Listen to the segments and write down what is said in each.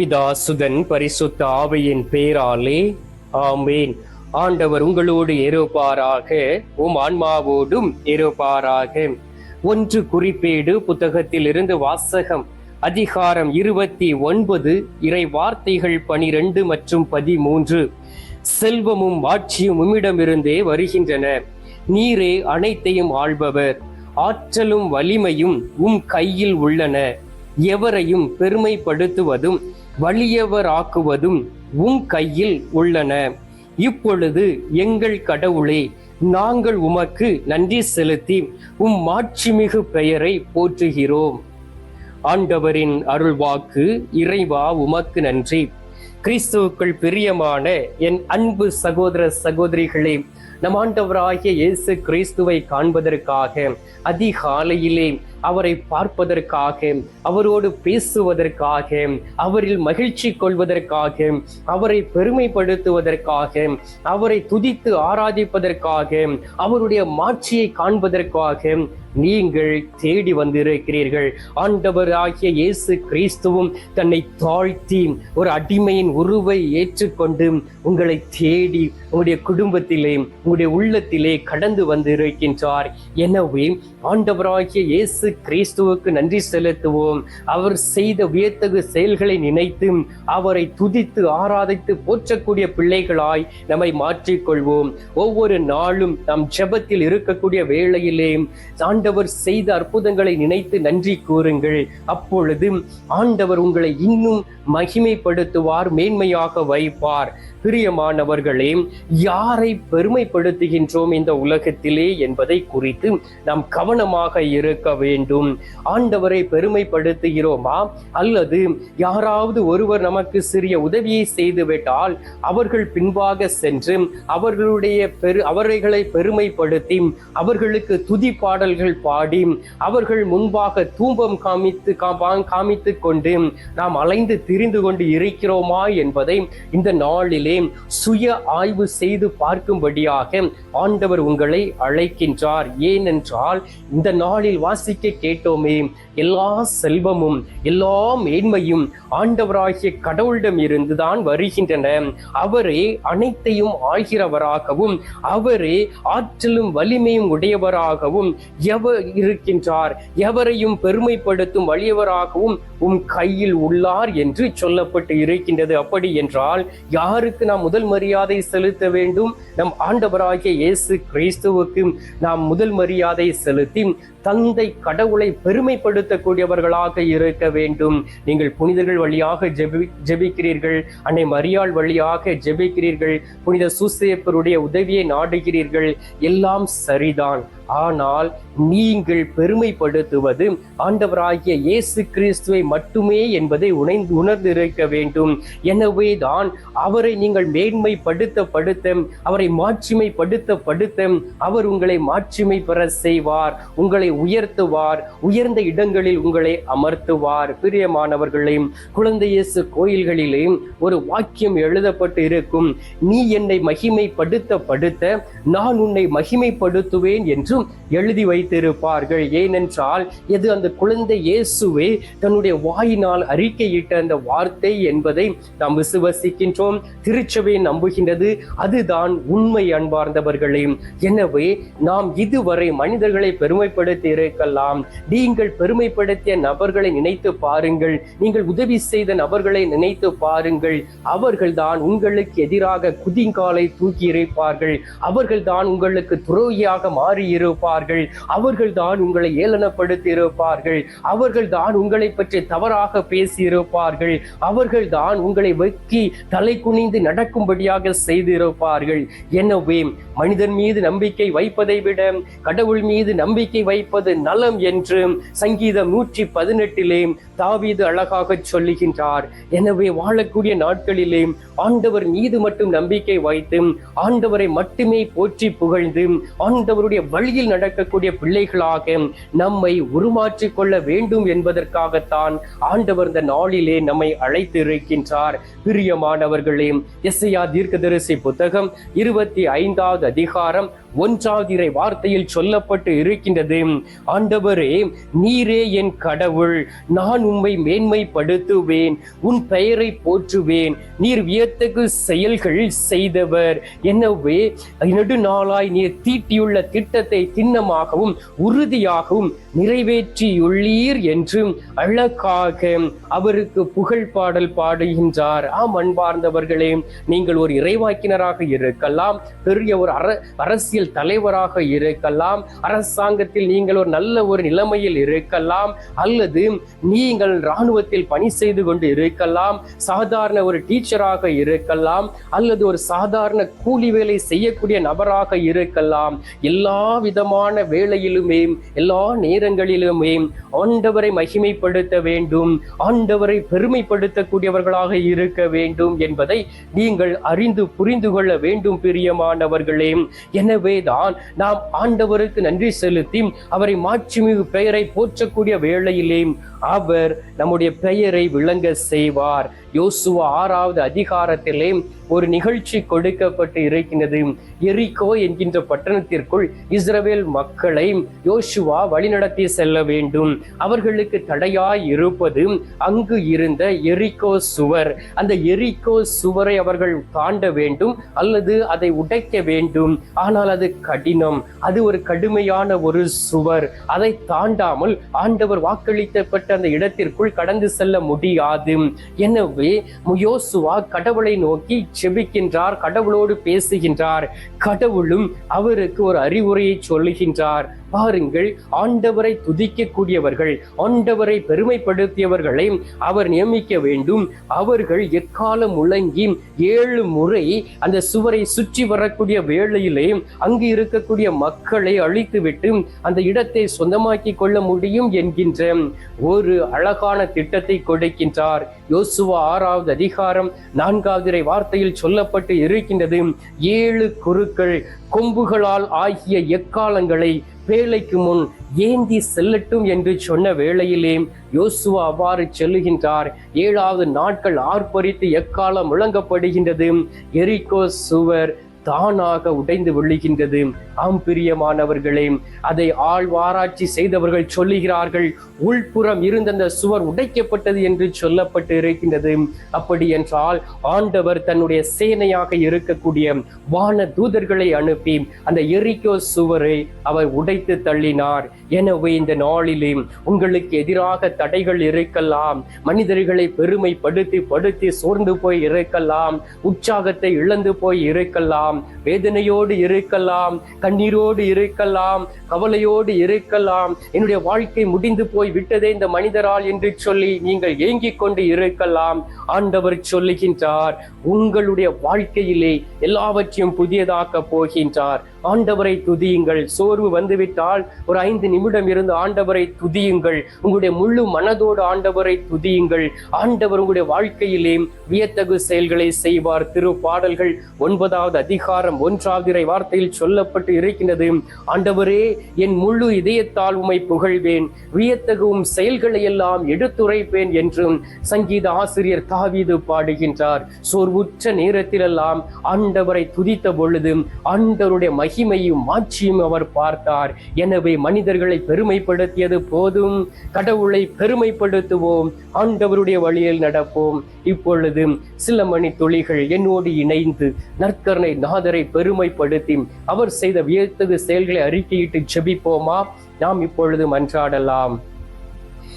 பிதாசுதன் பரிசுத்த ஆவையின் பேராலே ஆமேன். ஆண்டவர் உங்களோடு இருப்பாராக உம் ஆன்மாவோடும் இருப்பாராக. ஒன்று குறிப்பேடு புத்தகத்தில் இருந்து வாசகம் அதிகாரம் இருபத்தி ஒன்பது இறை வார்த்தைகள் பனிரெண்டு மற்றும் பதிமூன்று. செல்வமும் ஆட்சியும் உம்மிடமிருந்தே வருகின்றன. நீரே அனைத்தையும் ஆள்பவர். ஆற்றலும் வலிமையும் உம் கையில் உள்ளன. எவரையும் பெருமைப்படுத்துவதும் வலியவராக்குவதும் உம் கையில் உள்ளன. இப்பொழுது எங்கள் கடவுளே நாங்கள் உமக்கு நன்றி செலுத்தி உம் மாட்சிமிகு பெயரை போற்றுகிறோம். ஆண்டவரின் அருள்வாக்கு இறைவா உமக்கு நன்றி. கிறிஸ்துவுக்குள் பிரியமான என் அன்பு சகோதர சகோதரிகளே நம் ஆண்டவராகிய இயேசு கிறிஸ்துவை காண்பதற்காக அதிகாலையிலே அவரை பார்ப்பதற்காக அவரோடு பேசுவதற்காக அவரில் மகிழ்ச்சி கொள்வதற்காக அவரை பெருமைப்படுத்துவதற்காக அவரை துதித்து ஆராதிப்பதற்காக அவருடைய மாட்சியை காண்பதற்காக நீங்கள் தேடி வந்திருக்கிறீர்கள். ஆண்டவர் ஆகிய இயேசு கிறிஸ்துவும் தன்னை தாழ்த்தி ஒரு அடிமையின் உருவை ஏற்றுக்கொண்டு உங்களை தேடி உங்களுடைய குடும்பத்திலே உங்களுடைய உள்ளத்திலே கடந்து வந்திருக்கின்றார். எனவே ஆண்டவராகிய இயேசு கிறிஸ்துவுக்கு நன்றி செலுத்துவோம். அவர் செய்த வியத்தகு செயல்களை நினைத்து அவரை துதித்து ஆராதித்து போற்றக்கூடிய பிள்ளைகளாய் நம்மை மாற்றிக்கொள்வோம். ஒவ்வொரு நாளும் நம் ஜெபத்தில் இருக்கக்கூடிய வேளையிலே ஆண்டவர் செய்த அற்புதங்களை நினைத்து நன்றி கூறுங்கள். அப்பொழுது ஆண்டவர் உங்களை இன்னும் மகிமைப்படுத்துவார் மேன்மையாக வைப்பார். பிரியமானவர்களே யாரை பெருமைப்படுத்துகின்றோம் இந்த உலகத்திலே என்பதை குறித்து நாம் கவனமாக இருக்க வேண்டும். ஆண்டவரை பெருமைப்படுத்துகிறோமா? அல்லது யாராவது ஒருவர் நமக்கு சிறிய உதவியை செய்துவிட்டால் அவர்கள் பின்பாக சென்று அவர்களுடைய பெரு அவர்களை பெருமைப்படுத்தி அவர்களுக்கு துதி பாடல்கள் பாடல்கள் பாடி அவர்கள் முன்பாக தூபம் காமித்து காமித்து கொண்டு நாம் அலைந்து திரிந்து கொண்டு இருக்கிறோமா என்பதை இந்த நாளிலே சுய ஆய்வு செய்து பார்க்கும்படியாக ஆண்டவர் உங்களை அழைக்கின்றார். ஏனென்றால் இந்த நாளில் வாசிக்க கேட்டோமே எல்லா செல்வமும் எல்லா மேன்மையும் ஆண்டவராகிய கடவுளிடம் இருந்துதான் வருகின்றன. அவரே அனைத்தையும் ஆகிறவராகவும் அவரே ஆற்றலும் வலிமையும் உடையவராகவும் எவர் இருக்கின்றார்? எவரையும் பெருமைப்படுத்தும் வலியவராகவும் உம் கையில் உள்ளார் என்று சொல்லப்பட்டு இருக்கின்றது. அப்படி என்றால் யாருக்கு நாம் முதல் மரியாதை செலுத்த வேண்டும்? நம் ஆண்டவராகிய இயேசு கிறிஸ்துவுக்கு நாம் முதல் மரியாதை செலுத்தி தந்தை கடவுளை பெருமைப்படுத்தக்கூடியவர்களாக இருக்க வேண்டும். நீங்கள் புனிதர்கள் வழியாக ஜெபி ஜெபிக்கிறீர்கள் அன்னை மரியாள் வழியாக ஜெபிக்கிறீர்கள் புனித சூசேப்பருடைய உதவியை நாடுகிறீர்கள் எல்லாம் சரிதான். ஆனால் நீங்கள் பெருமைப்படுத்துவது ஆண்டவராகிய இயேசு கிறிஸ்துவை மட்டுமே என்பதை உணர்ந்து உணர்ந்திருக்க வேண்டும். எனவே தான் அவரை நீங்கள் மேன்மைப்படுத்த படுத்த அவரை மாட்சிமைப்படுத்த படுத்த அவர் உங்களை மாட்சிமை பெற செய்வார் உங்களை உயர்த்துவார் உயர்ந்த இடங்களில் உங்களை அமர்த்துவார். பிரியமானவர்களையும் குழந்தையேசு கோயில்களிலே ஒரு வாக்கியம் எழுதப்பட்டு இருக்கும். நீ என்னை மகிமைப்படுத்த படுத்த நான் உன்னை மகிமைப்படுத்துவேன் என்றும் எழுதி வைத்திருப்பார்கள். ஏனென்றால் எது அந்த குழந்தை இயேசுவே தன்னுடைய வாயினால் அறிக்கையிட்ட அந்த வார்த்தை என்பதை நாம் விசுவசிக்கின்றோம் திருச்சபை நம்புகின்றது. அதுதான் உண்மை அன்பார்ந்தவர்களே எனவே நாம் இதுவரை மனிதர்களை பெருமைப்படுத்தி இருக்கலாம் நீங்கள் பெருமைப்படுத்திய நபர்களை நினைத்து பாருங்கள். நீங்கள் உதவி செய்த நபர்களை நினைத்து பாருங்கள். அவர்கள்தான் உங்களுக்கு எதிராக குதிங்காலை தூக்கி இருப்பார்கள் அவர்கள்தான் உங்களுக்கு துரோகியாக மாறி இருப்பார்கள் அவர்கள் தான் உங்களை ஏளனப்படுத்தி இருப்பார்கள் அவர்கள் தான் உங்களை பற்றி தவறாக பேசி இருப்பார்கள் அவர்கள் தான் உங்களை வெக்கி தலை குனிந்து நடக்கும்படியாக செய்திருப்பார்கள். எனவே மனிதன் மீது நம்பிக்கை வைப்பதை விட கடவுள் மீது நம்பிக்கை வைப்பது நலம் என்று சங்கீதம் நூற்றி பதினெட்டிலே தாவீது அழகாக சொல்லுகின்றார். எனவே வாழக்கூடிய நாட்களிலே ஆண்டவர் மீது மட்டும் நம்பிக்கை வைத்து ஆண்டவரை மட்டுமே போற்றி புகழ்ந்து ஆண்டவருடைய வழி வழியில் நடக்கக்கூடிய பிள்ளைகளாக நம்மை உருமாற்றிக் கொள்ள வேண்டும் என்பதற்காகத்தான் ஆண்டவர் இந்த நாளிலே நம்மை அழைத்து இருக்கின்றார் பிரியமானவர்களே எஸ்ஐயா தீர்க்கதரிசி புத்தகம் இருபத்தி ஐந்தாவது அதிகாரம் ஒன்றாகிற வார்த்தையில் சொல்லப்பட்டு இருக்கின்றது. ஆண்டவரே நீரே என் கடவுள். நான் உம்மை மேன்மைப்படுத்துவேன். உன் பெயரை போற்றுவேன். நீர் வியத்தகு செயல்கள் செய்தவர். எனவே நெடுநாளாய் நீர் தீட்டியுள்ள திட்டத்தை திண்ணமாகவும் உறுதியாகவும் நிறைவேற்றியுள்ளீர் என்று அழகாக அவருக்கு புகழ் பாடல் பாடுகின்றார். ஆம் அன்பார்ந்தவர்களே நீங்கள் ஒரு இறைவாக்கினராக இருக்கலாம். பெரிய ஒரு அர அரசியல் தலைவராக இருக்கலாம். அரசாங்கத்தில் நீங்கள் ஒரு நல்ல ஒரு நிலைமையில் இருக்கலாம். அல்லது நீங்கள் இராணுவத்தில் பணி செய்து கொண்டு இருக்கலாம். சாதாரண ஒரு டீச்சராக இருக்கலாம். அல்லது ஒரு சாதாரண கூலி வேலை செய்யக்கூடிய நபராக இருக்கலாம். எல்லா விதமான வேலையிலுமே எல்லா நேரங்களிலுமே ஆண்டவரை மகிமைப்படுத்த வேண்டும். ஆண்டவரை பெருமைப்படுத்தக்கூடியவர்களாக இருக்க வேண்டும் என்பதை நீங்கள் அறிந்து புரிந்து கொள்ள வேண்டும் பிரியமானவர்களே. எனவே தான் நாம் ஆண்டவருக்கு நன்றி செலுத்தி அவரை மாட்சிமிகு பெயரை போற்றக்கூடிய வேளையிலே அவர் நம்முடைய பெயரை விளங்க செய்வார். யோசுவ ஆறாவது அதிகாரத்திலே ஒரு நிகழ்ச்சி கொடுக்கப்பட்டு இருக்கின்றது. எரிகோ என்கின்ற பட்டணத்திற்குள் இஸ்ரவேல் மக்களை யோசுவா வழிநடத்தி செல்ல வேண்டும். அவர்களுக்கு தடையாய் இருப்பது அங்கு இருந்த எரிகோ சுவர். அந்த எரிகோ சுவரை அவர்கள் தாண்ட வேண்டும் அல்லது அதை உடைக்க வேண்டும். ஆனால் அது கடினம். அது ஒரு கடுமையான ஒரு சுவர். அதை தாண்டாமல் ஆண்டவர் வாக்களித்தப்பட்ட அந்த இடத்திற்குள் கடந்து செல்ல முடியாது. எனவே யோசுவா கடவுளை நோக்கி செபிக்கின்றார் கடவுளோடு பேசுகின்றார். கடவுளும் அவருக்கு ஒரு அறிவுரையை சொல்லுகின்றார். பாருங்கள் ஆண்டவரை துதிக்கக்கூடியவர்கள் ஆண்டவரை பெருமைப்படுத்தியவர்களை அவர் நியமிக்க வேண்டும். அவர்கள் எக்காலம் முழங்கி ஏழு முறை அந்த சுவரை சுற்றி வரக்கூடிய வேளையிலே அங்கு இருக்கக்கூடிய மக்களை அழித்துவிட்டு அந்த இடத்தை சொந்தமாக்கி கொள்ள முடியும் என்கின்ற ஒரு அழகான திட்டத்தை கொடுக்கின்றார். யோசுவா ஆறாவது அதிகாரம் நான்காவது வார்த்தையில் சொல்லப்பட்டு இருக்கின்றது ஏழு குருக்கள் கொம்புகளால் ஆகிய எக்காலங்களை வேலைக்கு முன் ஏந்தி செல்லட்டும் என்று சொன்ன வேளையிலே யோசுவா அவ்வாறு செல்லுகின்றார். ஏழாவது நாட்கள் ஆர்ப்பரித்து எக்காலம் முழங்கப்படுகின்றது? எரிகோ சுவர் தானாக உடைந்து விழுகின்றது. ஆம் பிரியமானவர்களே அதை ஆழ்வாராய்ச்சி செய்தவர்கள் சொல்லுகிறார்கள் உள்புறம் இருந்த அந்த சுவர் உடைக்கப்பட்டது என்று சொல்லப்பட்டு இருக்கின்றது. அப்படி என்றால் ஆண்டவர் தன்னுடைய சேனையாக இருக்கக்கூடிய வான தூதர்களை அனுப்பி அந்த எரிக்கோ சுவரை அவர் உடைத்து தள்ளினார். எனவே இந்த நாளிலே உங்களுக்கு எதிராக தடைகள் இருக்கலாம் மனிதர்களை பெருமைப்படுத்தி படுத்தி சோர்ந்து போய் இருக்கலாம் உற்சாகத்தை இழந்து போய் இருக்கலாம் வேதனையோடு இருக்கலாம் கண்ணீரோடு இருக்கலாம் கவலையோடு இருக்கலாம். என்னுடைய வாழ்க்கை முடிந்து போய் விட்டதே இந்த மனிதரால் என்று சொல்லி நீங்கள் ஏங்கிக் கொண்டு இருக்கலாம். ஆண்டவர் சொல்லுகின்றார் உங்களுடைய வாழ்க்கையிலே எல்லாவற்றையும் புதியதாக்க போகின்றார். ஆண்டவரை துதியுங்கள். சோர்வு வந்துவிட்டால் ஒரு ஐந்து நிமிடம் இருந்து ஆண்டவரை துதியுங்கள். உங்களுடைய முழு மனதோடு ஆண்டவரை துதியுங்கள். ஆண்டவர் உங்களுடைய வாழ்க்கையிலே வியத்தகு செயல்களை செய்வார். திரு பாடல்கள் ஒன்பதாவது அதிகாரம் ஒன்றாவது இறை வார்த்தையில் சொல்லப்பட்டு இருக்கின்றது. ஆண்டவரே என் முழு இதயத்தால் உமை புகழ்வேன். வியத்தகும் செயல்களை எல்லாம் எடுத்துரைப்பேன் என்றும் சங்கீத ஆசிரியர் தாவீது பாடுகின்றார். சோர்வுற்ற நேரத்திலெல்லாம் ஆண்டவரை துதித்த பொழுது ஆண்டவருடைய மகிமையும் மாட்சியும் அவர் பார்த்தார். எனவே மனிதர்களை பெருமைப்படுத்தியது போதும். கடவுளை பெருமைப்படுத்துவோம். ஆண்டவருடைய வழியில் நடப்போம். இப்பொழுது சில மணி துளிகள் என்னோடு இணைந்து நற்கரணை நாதரை பெருமைப்படுத்தி அவர் செய்த வியத்தகு செயல்களை அறிக்கையிட்டு செபிப்போமா நாம் இப்பொழுது மன்றாடலாம்.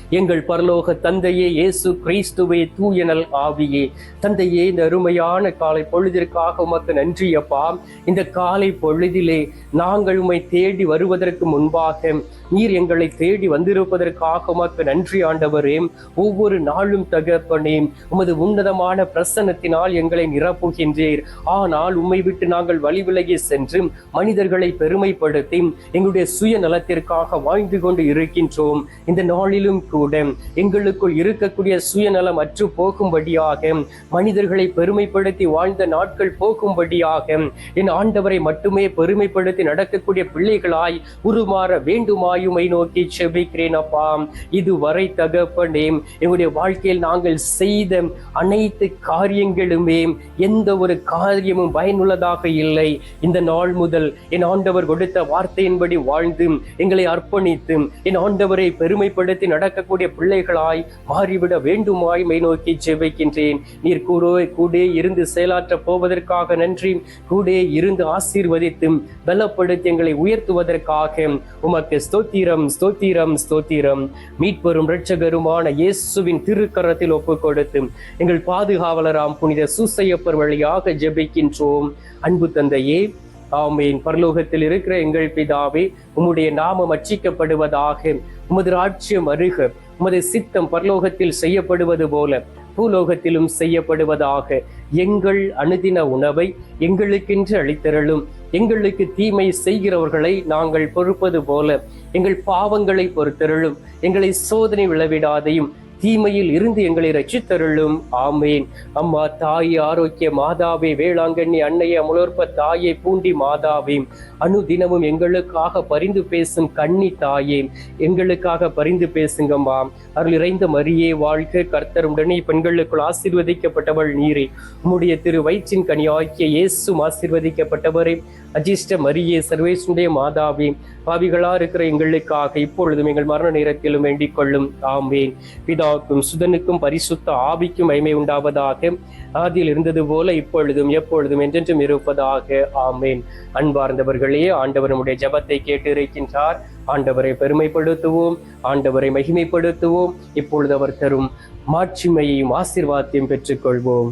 எங்கள் பரலோக தந்தையே இயேசு கிறிஸ்துவே தூயனல் ஆவியே. தந்தையே இந்த அருமையான காலை பொழுதிற்காக உமக்கு நன்றி அப்பா. இந்த காலை பொழுதிலே நாங்கள் உம்மை தேடி வருவதற்கு முன்பாக நீர் எங்களை தேடி வந்திருப்பதற்காக உமக்கு நன்றி ஆண்டவரே. ஒவ்வொரு நாளும் தகப்பனே உமது உன்னதமான பிரசன்னத்தினால் எங்களை நிரப்புகின்றீர். ஆனால் உம்மை விட்டு நாங்கள் வழி விலகி சென்று மனிதர்களை பெருமைப்படுத்தி எங்களுடைய சுய நலத்திற்காக வாழ்ந்து கொண்டு இருக்கின்றோம். இந்த நாளிலும் கூட எங்களுக்குள் இருக்கக்கூடிய சுயநலம் அற்று போகும்படியாக மனிதர்களை பெருமைப்படுத்தி வாழ்ந்த நாட்கள் போகும்படியாக என் ஆண்டவரை மட்டுமே பெருமைப்படுத்தி நடக்கக்கூடிய பிள்ளைகளாய் உருமாற வேண்டுமாய் வேண்டுமாயுமை நோக்கி செபிக்கிறேன் அப்பா. இதுவரை தகப்பனே எங்களுடைய வாழ்க்கையில் நாங்கள் செய்த அனைத்து காரியங்களுமே எந்த ஒரு காரியமும் பயனுள்ளதாக இல்லை. இந்த நாள் முதல் என் ஆண்டவர் கொடுத்த வார்த்தையின்படி வாழ்ந்து எங்களை அர்ப்பணித்து என் ஆண்டவரை பெருமைப்படுத்தி நடக்கக்கூடிய பிள்ளைகளாய் மாறிவிட வேண்டுமாய் மை நோக்கி ஜெபிக்கின்றேன் நீர் கூடோ கூட இருந்து செயலாற்ற போவதற்காக நன்றி. கூட இருந்து ஆசீர்வதித்து பலப்படுத்தி எங்களை உயர்த்துவதற்காக உமக்கு ஸ்தோத்திரம். ஸ்தோத்திரம் ஸ்தோத்திரம் மீட்பெரும் இரட்சகருமான இயேசுவின் திருக்கரத்தில் ஒப்பு கொடுத்து எங்கள் பாதுகாவலராம் புனித சூசையப்பர் வழியாக ஜெபிக்கின்றோம். அன்பு தந்தையே ஆமீன். பரலோகத்தில் இருக்கிற எங்கள் பிதாவே உம்முடைய நாமம் அச்சிக்கப்படுவதாக உமது ராட்சியம் அருக உமது சித்தம் பரலோகத்தில் செய்யப்படுவது போல பூலோகத்திலும் செய்யப்படுவதாக எங்கள் அனுதின உணவை எங்களுக்கென்று அளித்தரலும் எங்களுக்கு தீமை செய்கிறவர்களை நாங்கள் பொறுப்பது போல எங்கள் பாவங்களை பொறுத்தருளும் எங்களை சோதனை விளைவிடாதையும் தீமையில் இருந்து எங்களை ரச்சித்தருளும் ஆமேன். அம்மா தாய் ஆரோக்கிய மாதாவே வேளாங்கண்ணி அன்னைய அமுலோற்ப தாயை பூண்டி மாதாவே அனுதினமும் எங்களுக்காக பரிந்து பேசும் கன்னி தாயே எங்களுக்காக பரிந்து பேசுங்கம்மா. அருள் இறைந்த மரியே வாழ்க கர்த்தர் உடனே பெண்களுக்குள் ஆசீர்வதிக்கப்பட்டவள் நீரே. உம்முடைய திரு வயிற்றின் கனியாக்கிய இயேசும் ஆசீர்வதிக்கப்பட்டவரே. அஜிஷ்ட மரியே சர்வேசுடைய மாதாவே பாவிகளா இருக்கிற எங்களுக்காக இப்பொழுதும் எங்கள் மரண நேரத்திலும் வேண்டிக் கொள்ளும். ஆமேன். பிதாவுக்கும் சுதனுக்கும் பரிசுத்த ஆவிக்கும் மகிமை உண்டாவதாக. ஆதியில் இருந்தது போல இப்பொழுதும் எப்பொழுதும் என்றென்றும் இருப்பதாக. ஆமேன். அன்பார்ந்தவர்களே ஆண்டவர் நம்முடைய ஜெபத்தை கேட்டு இருக்கின்றார். ஆண்டவரை பெருமைப்படுத்துவோம் ஆண்டவரை மகிமைப்படுத்துவோம். இப்பொழுது அவர் தரும் மாட்சிமையையும் ஆசிர்வாதத்தையும் பெற்றுக்கொள்வோம்.